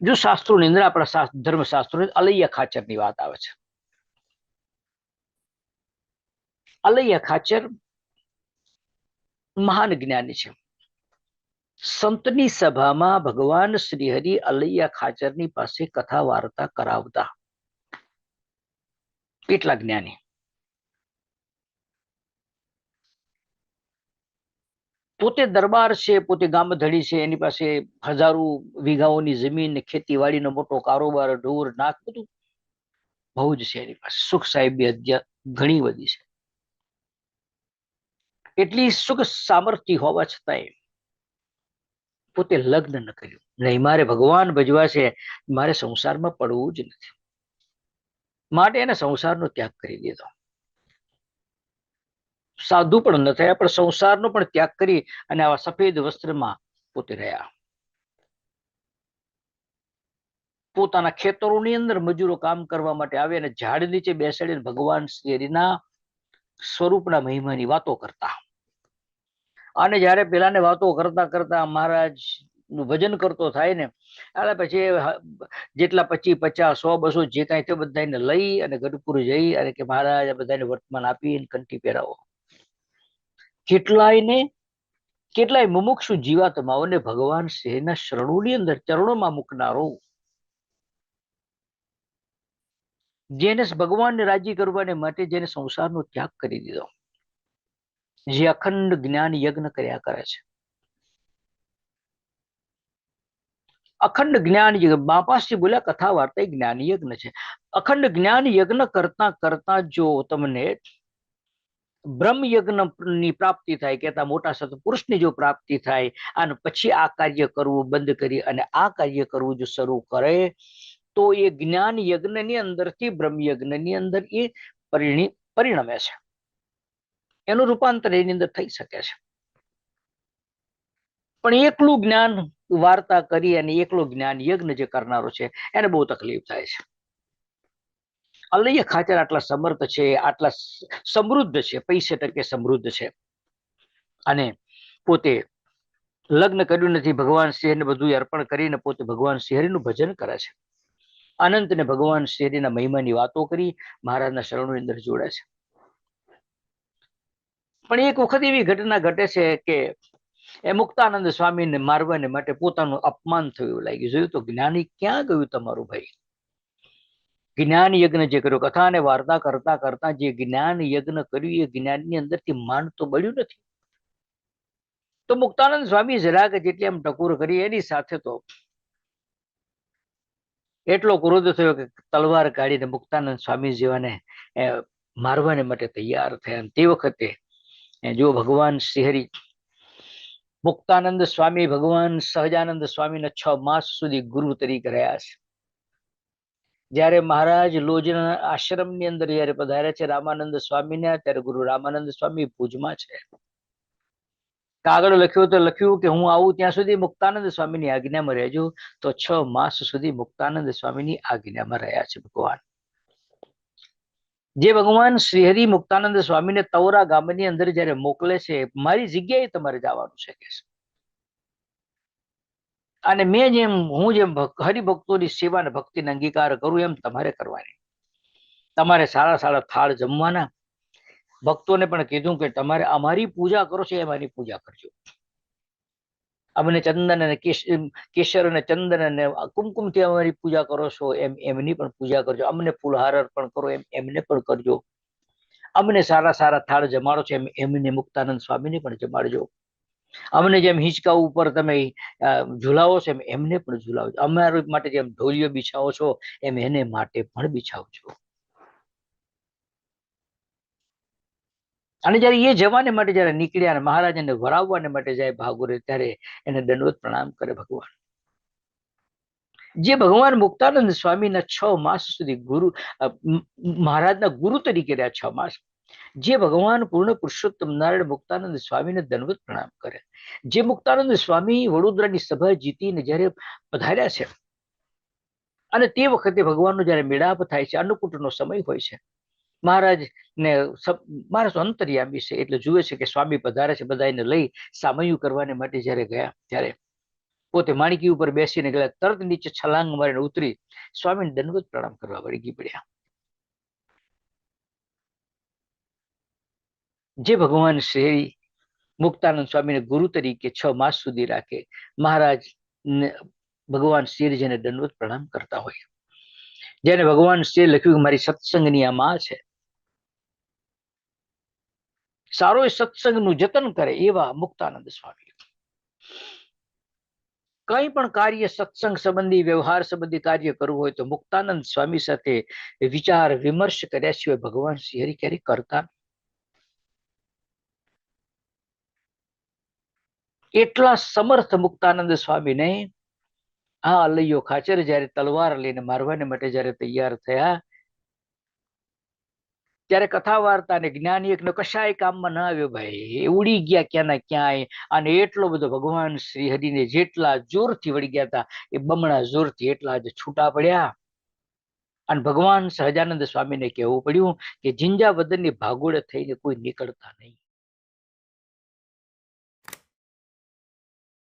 જો શાસ્ત્રોની અંદર આપણા ધર્મશાસ્ત્રો અલૈયા ખાચરની વાત આવે છે. અલૈયા ખાચર મહાન જ્ઞાની છે. સંતની સભામાં ભગવાન શ્રી હરિ અલૈયા ખાચરની પાસે કથા વાર્તા કરાવતા. કેટલા જ્ઞાની? પોતે દરબાર છે, પોતે ગામધડી છે, એની પાસે હજારો વીઘાઓની જમીન, ખેતીવાડીનો મોટો કારોબાર, ઢોર, નાક, બધું બહુ જ છે એની પાસે. સુખ સાહેબી અધ્યા ઘણી બધી છે. એટલી સુખ સામર્થ્ય હોવા છતાંય પોતે લગ્ન ન કર્યું. નહીં, મારે ભગવાન ભજવા છે, મારે સંસારમાં પડવું જ નથી. માટે એને સંસારનો ત્યાગ કરી દીધો. સાધુ પણ ન થયા, પણ સંસારનો પણ ત્યાગ કરી અને આવા સફેદ વસ્ત્રમાં પોતે રહ્યા. પોતાના ખેતરોની અંદર મજૂરો કામ કરવા માટે આવે અને ઝાડ નીચે બેસાડીને ભગવાન શ્રી હરિના સ્વરૂપના મહિમાની વાતો કરતા. અને જ્યારે પેલાને વાતો કરતા કરતા મહારાજનું ભજન કરતો થાય ને એટલે પછી જેટલા પચી પચાસ, સો, બસો જે કાંઈ તે બધાને લઈ અને ગઢપુર જઈ અને કે મહારાજ બધાને વર્તમાન આપી કંઠી પહેરાવો. કેટલાય ને કેટલાય મુમુક્ષુ જીવાત્માઓને ભગવાન શ્રીના શરણોની અંદર ચરણોમાં મૂકનારો. જેને ભગવાનને રાજી કરવાને માટે જેને સંસારનો ત્યાગ કરી દીધો. જે અખંડ જ્ઞાન યજ્ઞ કર્યા કરે છે. અખંડ જ્ઞાન યજ્ઞ બાપાશ્રી બોલ્યા કથા વાર્તા જ્ઞાન યજ્ઞ છે. અખંડ જ્ઞાન યજ્ઞ કરતા કરતા જો તમને બ્રહ્મ યજ્ઞની પ્રાપ્તિ થાય કહેતા મોટા સત્પુરુષની જો પ્રાપ્તિ થાય, અને પછી આ કાર્ય કરવું બંધ કરી અને આ કાર્ય કરવું જો શરૂ કરે, તો એ જ્ઞાન યજ્ઞની અંદરથી બ્રહ્મ યજ્ઞની અંદર એ પરિણમે છે. એનું રૂપાંતર એની અંદર થઈ શકે છે. પણ એકલું જ્ઞાન વાર્તા કરી અને એકલું જ્ઞાન યજ્ઞ જે કરનારો છે, એને બહુ તકલીફ થાય છે. અલૈય ખાચર આટલા સમર્થ છે, આટલા સમૃદ્ધ છે, પૈસે ટકે સમૃદ્ધ છે. અને પોતે લગ્ન કર્યું નથી, ભગવાન શિહરીને બધું અર્પણ કરીને પોતે ભગવાન શિહરીનું ભજન કરે છે. અનંતને ભગવાન શિહરીના મહિમાની વાતો કરી, મહારાજના શરણોની અંદર જોડે છે. પણ એક વખત એવી ઘટના ઘટે છે કે એ મુક્તાનંદ સ્વામીને મારવાને માટે પોતાનું અપમાન થયું લાગ્યું. જોયું તો જ્ઞાની ક્યાં ગયું તમારું ભાઈ? જ્ઞાન યજ્ઞ જે કર્યો કથા અને વાર્તા કરતા કરતા જે જ્ઞાન યજ્ઞ કર્યું, એ જ્ઞાનની અંદરથી માન તો બળ્યું નથી. તો મુક્તાનંદ સ્વામી જરાક જેટલી આમ ટકોર કરી, એની સાથે તો એટલો ક્રોધ થયો કે તલવાર કાઢીને મુક્તાનંદ સ્વામી જેવાને મારવાને માટે તૈયાર થયા. તે વખતે જો ભગવાન શ્રીહરિ, મુક્તાનંદ સ્વામી ભગવાન સહજાનંદ સ્વામીના છ માસ સુધી ગુરુ તરીકે રહ્યા છે. જ્યારે મહારાજ લોજના આશ્રમની અંદર જયારે પધાર્યા છે, રામાનંદ સ્વામીને, ત્યારે ગુરુ રામાનંદ સ્વામી ભુજમાં છે. કાગળ લખ્યું તો લખ્યું કે હું આવું ત્યાં સુધી મુક્તાનંદ સ્વામીની આજ્ઞામાં રહેજો તો છ માસ સુધી મુક્તાનંદ સ્વામીની આજ્ઞામાં રહ્યા છે ભગવાન. જે ભગવાન શ્રીહરિ મુક્તાનંદ સ્વામીને તવરા ગામની અંદર જયારે મોકલે છે, મારી જગ્યાએ તમારે જવાનું છે કે અને મેં જેમ, હું જેમ હરિભક્તોની સેવા અને ભક્તિને અંગીકાર કરું એમ તમારે કરવાની. તમારે સારા સારા થાળ જમવાના. ભક્તોને પણ કીધું કે તમારે અમારી પૂજા કરો છો એમ પૂજા કરજો. અમને ચંદન અને કેસર અને ચંદન અને કુમકુમથી અમારી પૂજા કરો છો, એમ, એમની પણ પૂજા કરજો. અમને ફૂલહાર અર્પણ કરો, એમ, એમને પણ કરજો. અમને સારા સારા થાળ જમાડો છો, એમ, એમને મુક્તાનંદ સ્વામીને પણ જમાડજો. અમને જેમ હિંચકા ઉપર તમે ઝુલાવો છો, એમ એમને પણ ઝુલાવજો અમારા માટે જેમ ઢોલિયો બિછાવો છો, એમ એને માટે પણ બિછાવજો અને જયારે એ જવાને માટે જયારે નીકળ્યા અને મહારાજાને વરાવવાને માટે જાય ભાગુરે ત્યારે એને દંડવત પ્રણામ કરે ભગવાન. જે ભગવાન મુક્તાનંદ સ્વામીના છ માસ સુધી ગુરુ મહારાજના ગુરુ તરીકે રહ્યા છ માસ. જે ભગવાન પૂર્ણ પુરુષોત્તમ નારાયણ મુક્તાનંદ સ્વામીને દંડવત પ્રણામ કરે. જે મુક્તાનંદ સ્વામી વડોદરાની સભા જીતીને જયારે પધાર્યા છે અને તે વખતે ભગવાનનો જયારે મેળાપ થાય છે, અન્નકૂટનો સમય હોય છે, મહારાજ ને મહારાજ અંતર્યામી છે એટલે જુએ છે કે સ્વામી પધારે છે બધાને લઈ સામયું કરવાને માટે જયારે ગયા, ત્યારે પોતે માણકી ઉપર બેસીને ગયા તરત નીચે છલાંગ મારીને ઉતરી સ્વામીને દંડવત પ્રણામ કરવા વળગી પડ્યા. જે ભગવાન શ્રી મુક્તાનંદ સ્વામીને ગુરુ તરીકે છ માસ સુધી રાખે, મહારાજ ભગવાન શ્રીજીને દંડવત પ્રણામ કરતા હોય જેને ભગવાન શ્રી લખ્યું કે મારી સત્સંગની આ માં છે સારો સત્સંગનું જતન કરે એવા મુક્તાનંદ સ્વામી કંઈ પણ કાર્ય સત્સંગ સંબંધી, વ્યવહાર સંબંધી કાર્ય કરવું હોય તો મુક્તાનંદ સ્વામી સાથે વિચાર, વિમર્શ કર્યા સિવાય ભગવાન શ્રી હરિ ક્યારેય કરતા નથી. એટલા સમર્થ મુક્તાનંદ સ્વામીને આ અલૈયો ખાચર જ્યારે તલવાર લઈને મારવાને માટે જ્યારે તૈયાર થયા, ત્યારે કથા વાર્તા ને જ્ઞાની એક કશાય કામમાં ના આવ્યો ભાઈ. ઉડી ગયા ક્યાંના ક્યાંય અને એટલો બધો ભગવાન શ્રી હરિને જેટલા જોરથી વળી ગયા હતા, એ બમણા જોરથી એટલા જ છૂટા પડ્યા. અને ભગવાન સહજાનંદ સ્વામીને કહેવું પડ્યું કે જિંજા ભાગોળ ભાગોળે થઈને કોઈ નીકળતા નહીં.